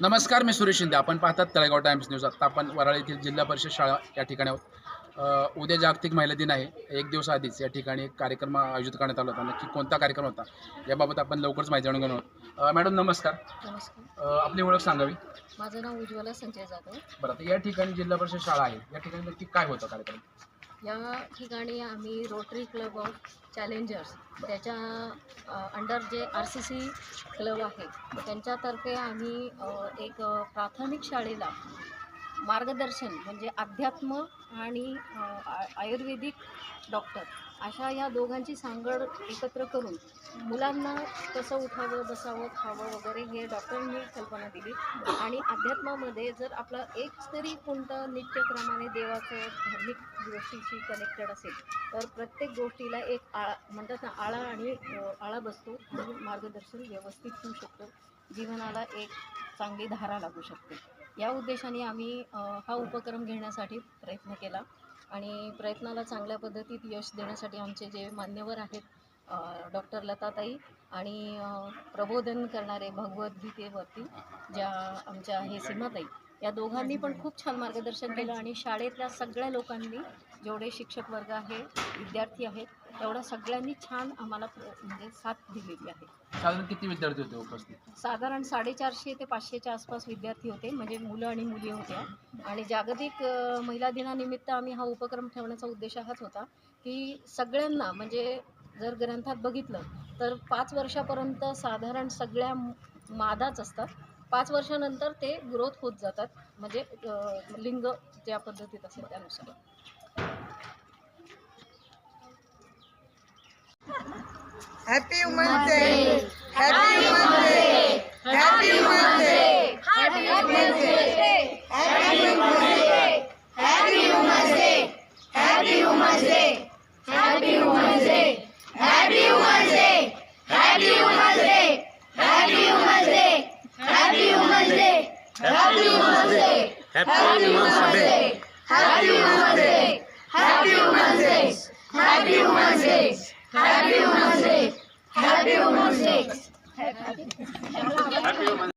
नमस्कार मी सुरेश शिंदे. आपण पाहतात तळेगाव टाइम्स न्यूज. आत्ता आपण वराळ येथील जिल्हा परिषद शाळा या ठिकाणी आहोत. उद्या जागतिक महिला दिन आहे. एक दिवस आधीच या ठिकाणी एक कार्यक्रम आयोजित करण्यात आला होता. नक्की कोणता कार्यक्रम होता? याबाबत आपण लवकरच माहिती जाणून घेणार आहोत. अ, मॅडम नमस्कार. नमस्कार. आपली ओळख सांगावी. माझं नाव उज्ज्वला संजय जाधव. बरं आता या ठिकाणी जिल्हा परिषद शाळा आहे. या ठिकाणी नक्की काय होतं कार्यक्रम? या ठिकाणी आम्ही रोटरी क्लब ऑफ चॅलेंजर्स त्याच्या under J R C C club आहे त्यांच्यातर्फे आम्ही एक प्राथमिक शाळेला मार्गदर्शन म्हणजे अध्यात्म आणि आयुर्वेदिक डॉक्टर अशा या दोघांची सांगड एकत्र करून मुलांना कसं उठावं बसावं खावं वगैरे हे डॉक्टरांनी कल्पना दिली. आणि अध्यात्मामध्ये जर आपला एक तरी कोणतं नित्यक्रमाने देवाचं धार्मिक गोष्टीशी कनेक्टेड असेल तर प्रत्येक गोष्टीला एक आळा म्हणतात ना आळा आणि आळा बसतो म्हणून मार्गदर्शन व्यवस्थित होऊ शकतो. जीवनाला एक चांगली धारा लागू शकते. या उद्देशाने आम्ही हा उपक्रम घेण्यासाठी प्रयत्न केला आणि प्रयत्नाला चांगल्या पद्धतीत यश देण्यासाठी आमचे जे मान्यवर आहेत डॉक्टर लताताई आणि प्रबोधन करणारे भगवद्गीतेवरती ज्या आमच्या आहे सीमाताई या दोघांनी पण खूप छान मार्गदर्शन केलं आणि शाळेतल्या सगळ्या लोकांनी जेवढे शिक्षक वर्ग आहे विद्यार्थी आहेत तेवढ्या सगळ्यांनी छान आम्हाला म्हणजे साथ दिलेली आहे. साधारण किती विद्यार्थी होते उपस्थित? साधारण साडेचारशे ते पाचशेच्या आसपास विद्यार्थी होते म्हणजे मुलं आणि मुली होत्या. आणि जागतिक अ, महिला दिनानिमित्त आम्ही हा उपक्रम ठेवण्याचा उद्देश हाच होता की सगळ्यांना म्हणजे जर ग्रंथात बघितलं तर पाच वर्षापर्यंत साधारण सगळ्या मादाच असतात. पाच वर्षानंतर ते ग्रोथ होत जातात म्हणजे लिंग ज्या पद्धतीत असेल त्यानुसार Happy Women's Day! Happy Women's Day! Happy Women's Day! Happy Women's Day! Happy Mondays. Day! Happy Mondays. Day! Happy Mondays. Day! Happy Mondays. Day! Happy Women's Day!